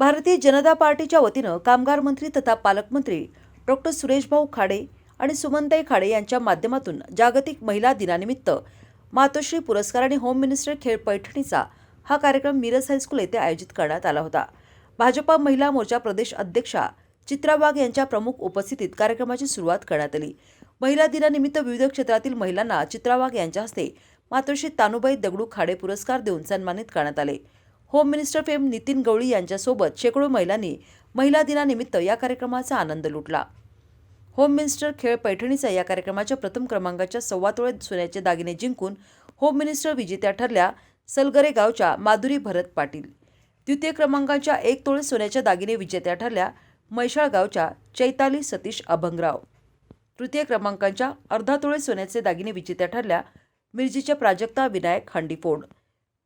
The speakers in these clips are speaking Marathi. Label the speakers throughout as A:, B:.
A: भारतीय जनता पार्टीच्या वतीनं कामगार मंत्री तथा पालकमंत्री डॉक्टर सुरेशभाऊ खाडे आणि सुमनताई खाडे यांच्या माध्यमातून जागतिक महिला दिनानिमित्त मातोश्री पुरस्कार आणि होम मिनिस्टर खेळ पैठणीचा हा कार्यक्रम मिरज हायस्कूल येथे आयोजित करण्यात आला होता. भाजपा महिला मोर्चा प्रदेश अध्यक्षा चित्रा वाघ यांच्या प्रमुख उपस्थितीत कार्यक्रमाची सुरुवात करण्यात आली. महिला दिनानिमित्त विविध क्षेत्रातील महिलांना चित्रा वाघ यांच्या हस्ते मातोश्री तानुबाई दगडू खाडे पुरस्कार देऊन सन्मानित करण्यात आले. Home minister fame Nitin Gawali यांच्यासोबत शेकडो महिलांनी महिला दिनानिमित्त या कार्यक्रमाचा आनंद लुटला. होम मिनिस्टर खेळ पैठणीचा या कार्यक्रमाच्या प्रथम क्रमांकाच्या सव्वा तोळे सोन्याचे दागिने जिंकून होम मिनिस्टर विजेत्या ठरल्या सलगरे गावच्या माधुरी भरत पाटील. द्वितीय क्रमांकाच्या एक तोळे सोन्याच्या दागिने विजेत्या ठरल्या म्हैशाळ गावच्या चैताली सतीश अभंगराव. तृतीय क्रमांकाच्या अर्धा तोळे सोन्याचे दागिने विजेत्या ठरल्या मिरजीच्या प्राजक्ता विनायक हांडीफोड.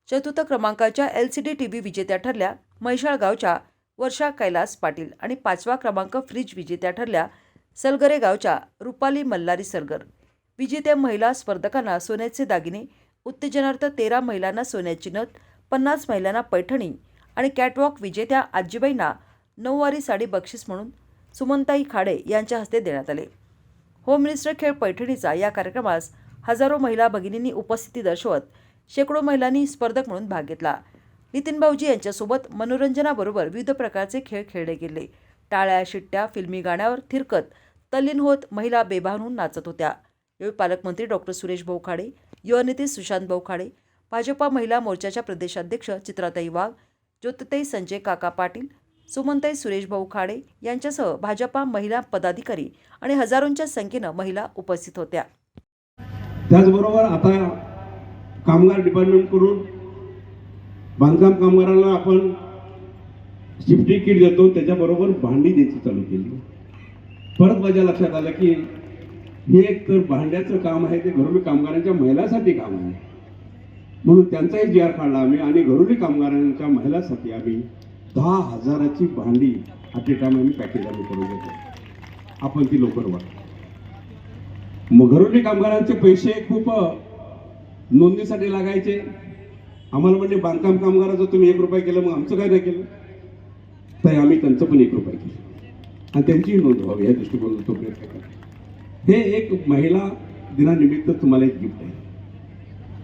A: चतुर्थ क्रमांकाच्या L C D T V विजेत्या ठरल्या म्हैसाळगावच्या वर्षा कैलास पाटील आणि पाचवा क्रमांक फ्रीज विजेत्या ठरल्या सलगरे गावच्या रुपाली मल्हारी सरगर. विजेत्या महिला स्पर्धकांना सोन्याचे दागिने उत्तेजनार्थ तेरा महिलांना सोन्याची नथ पन्नास महिलांना पैठणी आणि कॅटवॉक विजेत्या आजीबाईंना नऊवारी साडी बक्षीस म्हणून सुमनताई खाडे यांच्या हस्ते देण्यात आले. होम मिनिस्टर खेळ पैठणीचा या कार्यक्रमास हजारो महिला भगिनींनी उपस्थिती दर्शवत शेकडो महिलांनी स्पर्धक म्हणून भाग घेतला. नितीन भाऊजी यांच्यासोबत मनोरंजनाबरोबर विविध प्रकारचे खेळ खेळले गेले. टाळ्या शिट्ट्या फिल्मी गाण्यावर थिरकत तल्लीन होत महिला बेभान होऊन नाचत होत्या. यावेळी पालकमंत्री डॉक्टर सुरेश भाऊ खाडे युवा नेते सुशांत भाऊ खाडे भाजपा महिला मोर्चाच्या प्रदेशाध्यक्ष चित्राताई वाघ ज्योतताई संजय काका पाटील सुमनताई सुरेश भाऊ खाडे यांच्यासह भाजपा महिला पदाधिकारी आणि हजारोंच्या संख्येनं महिला उपस्थित होत्या.
B: त्याचबरोबर आता कामगार डिपार्टमेंटकडून बांधकाम कामगारांना आपण शिफ्टिंग किट देतो. त्याच्याबरोबर भांडी द्यायची चालू केली. परत माझ्या लक्षात आलं की हे एक तर भांड्याचं काम आहे ते घरोली कामगारांच्या महिलांसाठी काम आहे. म्हणून त्यांचाही जी आर काढला आम्ही आणि घरोली कामगारांच्या महिलांसाठी आम्ही दहा हजाराची भांडी ॲट ए टाइम आम्ही पॅकेज आम्ही करून देतो. आपण ती लवकर वाट मग घरोली कामगारांचे पैसे खूप नोंदणीसाठी लागायचे. आम्हाला म्हणजे बांधकाम कामगाराचं तुम्ही एक रुपये केलं मग आमचं काय नाही केलं? तर आम्ही त्यांचं पण एक रुपये केलं. आणि त्यांचीही नोंद व्हावी या दृष्टिकोनातून तो प्रयत्न करा. हे एक महिला दिनानिमित्त तुम्हाला एक गिफ्ट आहे.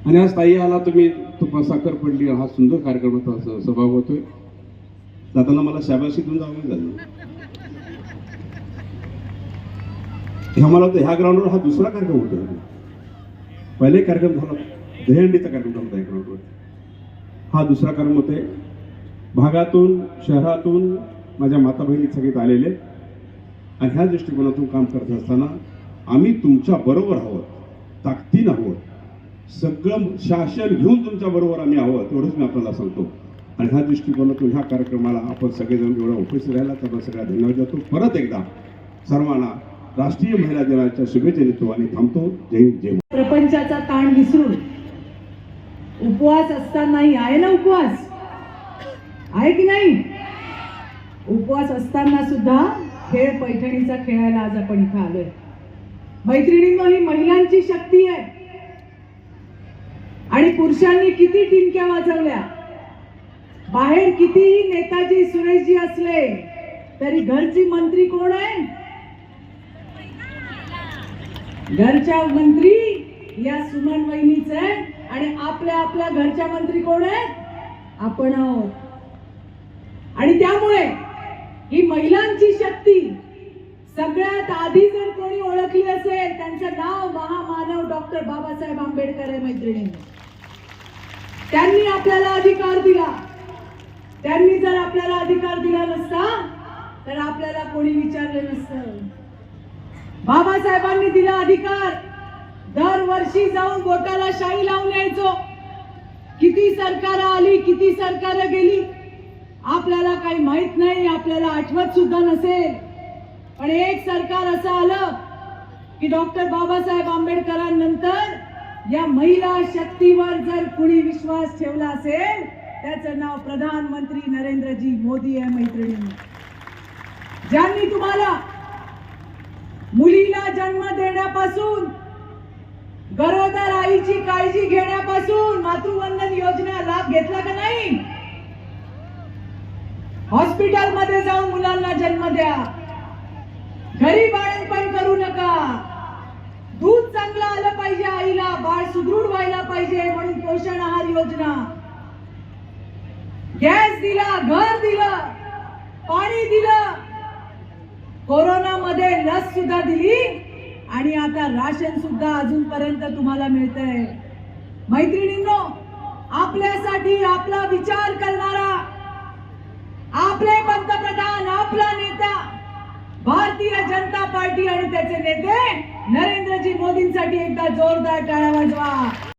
B: आणि आज ताई आला तुम्ही तुम्हाला साखर पडली हा सुंदर कार्यक्रम होता सहभाग होतोय. जाताना मला शाबाशी जावं झालं. हे आम्हाला वाटतं ह्या ग्राउंडवर हा दुसरा कार्यक्रम होतो पहिले कार्यक्रम झाला. दहीहंडीचा कार्यक्रम झाला होता या हा दुसरा कार्यक्रम होते भागातून शहरातून माझ्या माता बहिणी सगळेच आलेले आणि ह्या दृष्टिकोनातून काम करत असताना आम्ही तुमच्या बरोबर आहोत. ताकदीन आहोत. सगळं शासन घेऊन तुमच्या बरोबर आम्ही आहोत एवढंच मी आपल्याला सांगतो. आणि ह्या दृष्टिकोनातून ह्या कार्यक्रमाला आपण सगळेजण एवढा उपस्थित राहिला त्याला सगळ्या धन्यवाद देतो. परत एकदा सर्वांना राष्ट्रीय महिला दिनाच्या शुभेच्छा देतो आणि थांबतो. जय जय
C: प्रपंचाचा ताण विसरून उपवास असतानाही आहे ना उपवास? आहे की नाही? उपवास असताना सुद्धा खेळ पैठणीचा खेळायला आज आपण इथं आलोय. मैत्रिणींनो ही महिलांची शक्ती आहे. आणि पुरुषांनी किती टिमक्या वाजवल्या? बाहेर कितीही नेताजी सुरेशजी असले तरी घरची मंत्री कोण आहे? घरच्या मंत्री या सुमन वहिनीच आणि आपल्या आपल्या घरच्या मंत्री कोण आहेत? आपण आहोत. आणि त्यामुळे ही महिलांची शक्ती सगळ्यात आधी जर कोणी ओळखली असेल त्यांचं नाव महामानव डॉक्टर बाबासाहेब आंबेडकर आहे मैत्रिणी त्यांनी आपल्याला अधिकार दिला. त्यांनी जर आपल्याला अधिकार दिला नसता तर आपल्याला कोणी विचारलं नसतं. बाबासाहेबांनी दिला अधिकार. दरवर्षी जाऊन बोटाला शाई लावून यायचो. किती सरकार आली किती सरकार गेली आपल्याला काही माहीत नाही आपल्याला आठवत सुद्धा नसेल. पण एक सरकार असं आलं की डॉक्टर बाबासाहेब आंबेडकरांनंतर या महिला शक्तीवर जर कुणी विश्वास ठेवला असेल त्याचं नाव प्रधानमंत्री नरेंद्रजी मोदी आहे मैत्रिणी ज्यांनी तुम्हाला मुलीला जन्म देण्यापासून गरोदर आईची काळजी घेण्यापासून मातृवंदन योजना लाभ घेतला का नाही? हॉस्पिटलमध्ये जाऊन मुलांना जन्म द्या. घरी बाळणपण करू नका. दूध चांगलं आलं पाहिजे आईला बाळ सुदृढ व्हायला पाहिजे म्हणून पोषण आहार योजना. गॅस दिला घर दिलं पाणी दिलं. कोरोना मध्ये लस सुद्धा दिली. आणि आता राशन सुद्धा अजूनपर्यंत तुम्हाला मिळतंय. मैत्रिणींनो आपल्यासाठी आपला विचार करणारा आपले पंतप्रधान आपला नेता भारतीय जनता पार्टी आणि त्याचे नेते नरेंद्रजी मोदींसाठी एकदा जोरदार टाळा वाजवा.